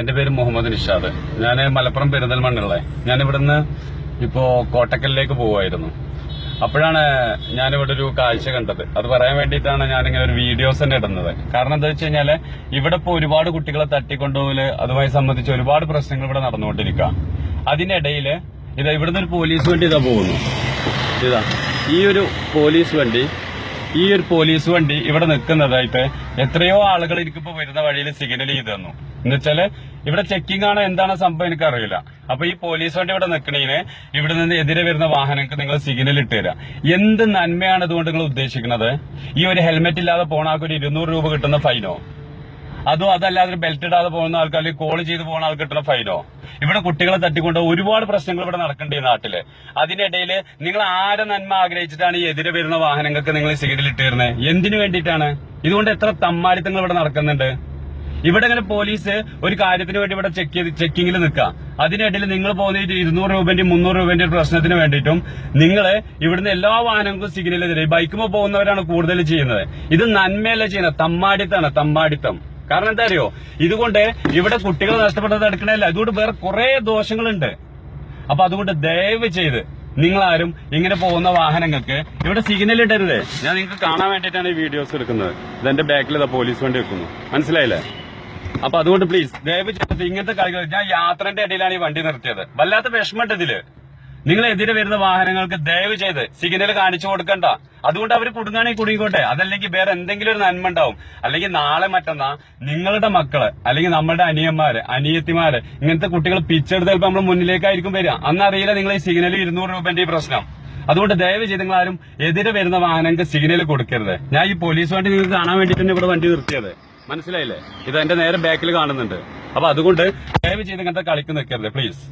എന്റെ പേര് മുഹമ്മദ് നിഷാദ്. ഞാൻ മലപ്പുറം പെരുന്തൽമണ്ണുള്ളത് ഞാൻ ഇവിടുന്ന് ഇപ്പോ കോട്ടക്കലിലേക്ക് പോവായിരുന്നു അപ്പോഴാണ് ഞാനിവിടെ ഒരു കാഴ്ച കണ്ടത്. അത് പറയാൻ വേണ്ടിയിട്ടാണ് ഞാനിങ്ങനെ ഒരു വീഡിയോസ് തന്നെ ഇടുന്നത്. കാരണം എന്താ വെച്ച് കഴിഞ്ഞാൽ ഇവിടെ ഇപ്പോൾ ഒരുപാട് കുട്ടികളെ തട്ടിക്കൊണ്ടുപോകൽ അതുമായി സംബന്ധിച്ച് ഒരുപാട് പ്രശ്നങ്ങൾ ഇവിടെ നടന്നുകൊണ്ടിരിക്കുക അതിനിടയിൽ ഇതാ ഇവിടുന്ന് ഒരു പോലീസ് വണ്ടി ഇതാ പോകുന്നു. ഇതാ ഈ ഒരു പോലീസ് വണ്ടി ഈ ഒരു പോലീസ് വണ്ടി ഇവിടെ നിൽക്കുന്നതായിട്ട് എത്രയോ ആളുകൾ ഇരിക്കുമ്പോൾ വരുന്ന വഴിയിൽ സിഗ്നൽ ചെയ്തു തന്നു. എന്നുവെച്ചാൽ ഇവിടെ ചെക്കിംഗ് ആണ് എന്താണ് സംഭവം എനിക്ക് അറിയില്ല അപ്പൊ ഈ പോലീസ് വണ്ടി ഇവിടെ നിൽക്കണേന് ഇവിടെ നിന്ന് എതിരെ വരുന്ന വാഹനങ്ങൾക്ക് നിങ്ങൾ സിഗ്നൽ ഇട്ട് തരാം. എന്ത് നന്മയാണ് ഇതുകൊണ്ട് നിങ്ങൾ ഉദ്ദേശിക്കുന്നത്? ഈ ഒരു ഹെൽമെറ്റ് ഇല്ലാതെ പോണ ആൾക്ക് ഒരു ഇരുന്നൂറ് രൂപ കിട്ടുന്ന ഫൈനോ? അതും അതല്ലാതെ ബെൽറ്റ് ഇടാതെ പോകുന്ന ആൾക്ക് അല്ലെങ്കിൽ കോൾ ചെയ്ത് പോകുന്ന ആൾക്ക് കിട്ടുന്ന ഫൈനോ? ഇവിടെ കുട്ടികളെ തട്ടിക്കൊണ്ട് ഒരുപാട് പ്രശ്നങ്ങൾ ഇവിടെ നടക്കേണ്ട ഈ നാട്ടിൽ. അതിനിടയിൽ നിങ്ങൾ ആരെ നന്മ ആഗ്രഹിച്ചിട്ടാണ് ഈ എതിരെ വരുന്ന വാഹനങ്ങൾക്ക് നിങ്ങൾ സിഗ്നൽ ഇട്ട് തരുന്നത് എന്തിനു വേണ്ടിയിട്ടാണ്? ഇതുകൊണ്ട് എത്ര തമ്മാരിത്തങ്ങൾ ഇവിടെ നടക്കുന്നുണ്ട്? ഇവിടെ ഇങ്ങനെ പോലീസ് ഒരു കാര്യത്തിന് വേണ്ടി ഇവിടെ ചെക്ക് ചെയ്ത് ചെക്കിങ്ങിൽ നിൽക്കുക അതിനിടയിൽ നിങ്ങൾ പോകുന്ന ഇരുന്നൂറ് രൂപന്റെ മുന്നൂറ് രൂപന്റെ പ്രശ്നത്തിന് വേണ്ടിയിട്ടും നിങ്ങൾ ഇവിടുന്ന് എല്ലാ വാഹനങ്ങൾക്കും സിഗ്നൽ എതിരെ ബൈക്കുമ്പോൾ പോകുന്നവരാണ് കൂടുതൽ ചെയ്യുന്നത്. ഇത് നന്മയല്ല ചെയ്യുന്നത്. തമ്മാടിത്താണ് തമ്മാടിത്തം. കാരണം എന്താ അറിയോ? ഇതുകൊണ്ട് ഇവിടെ കുട്ടികൾ നഷ്ടപ്പെട്ടത് എടുക്കണല്ല ഇതുകൊണ്ട് വേറെ കുറെ ദോഷങ്ങളുണ്ട്. അപ്പൊ അതുകൊണ്ട് ദയവ് ചെയ്ത് നിങ്ങളാരും ഇങ്ങനെ പോകുന്ന വാഹനങ്ങൾക്ക് ഇവിടെ സിഗ്നൽ ഇടരുത്. ഞാൻ നിങ്ങൾക്ക് കാണാൻ വേണ്ടിയിട്ടാണ് ഈ വീഡിയോസ് എടുക്കുന്നത്. ഇതെന്റെ ബാക്കിൽ പോലീസ് വണ്ടി വെക്കുന്നു. മനസ്സിലായില്ലേ? അപ്പൊ അതുകൊണ്ട് പ്ലീസ് ദയവ് ചെയ്തിട്ട് ഇങ്ങനത്തെ കാര്യങ്ങൾ ഞാൻ യാത്രന്റെ ഇടയിലാണ് ഈ വണ്ടി നിർത്തിയത്. വല്ലാത്ത വിഷമമുണ്ട് ഇതിൽ. നിങ്ങൾ എതിരെ വരുന്ന വാഹനങ്ങൾക്ക് ദയവ് ചെയ്ത് സിഗ്നൽ കാണിച്ചു കൊടുക്കണ്ട. അതുകൊണ്ട് അവർ കുടുങ്ങാണെങ്കിൽ കുടുങ്ങിക്കോട്ടെ. അതല്ലെങ്കിൽ വേറെ എന്തെങ്കിലും ഒരു നന്മ ഉണ്ടാവും. അല്ലെങ്കിൽ നാളെ മറ്റന്നാ നിങ്ങളുടെ മക്കൾ അല്ലെങ്കിൽ നമ്മുടെ അനിയന്മാര് അനിയത്തിമാര് ഇങ്ങനത്തെ കുട്ടികൾ പിച്ചെടുത്ത് ചിലപ്പോൾ നമ്മൾ മുന്നിലേക്കായിരിക്കും വരിക. അന്നറിയില്ല നിങ്ങൾ ഈ സിഗ്നൽ ഇരുന്നൂറ് രൂപന്റെ ഈ പ്രശ്നം. അതുകൊണ്ട് ദയവ് ചെയ്ത് നിങ്ങൾ ആരും എതിരെ വരുന്ന വാഹനങ്ങൾക്ക് സിഗ്നൽ കൊടുക്കരുത്. ഞാൻ ഈ പോലീസ് വണ്ടി നിങ്ങൾക്ക് കാണാൻ വേണ്ടിയിട്ടാണ് ഇവിടെ വണ്ടി നിർത്തിയത്. മനസ്സിലായില്ലേ? ഇത് എന്റെ നേരെ ബാക്കിൽ കാണുന്നുണ്ട്. അപ്പൊ അതുകൊണ്ട് ദയവ് ചെയ്ത് ഇങ്ങനത്തെ കളിക്ക് നിൽക്കരുത് പ്ലീസ്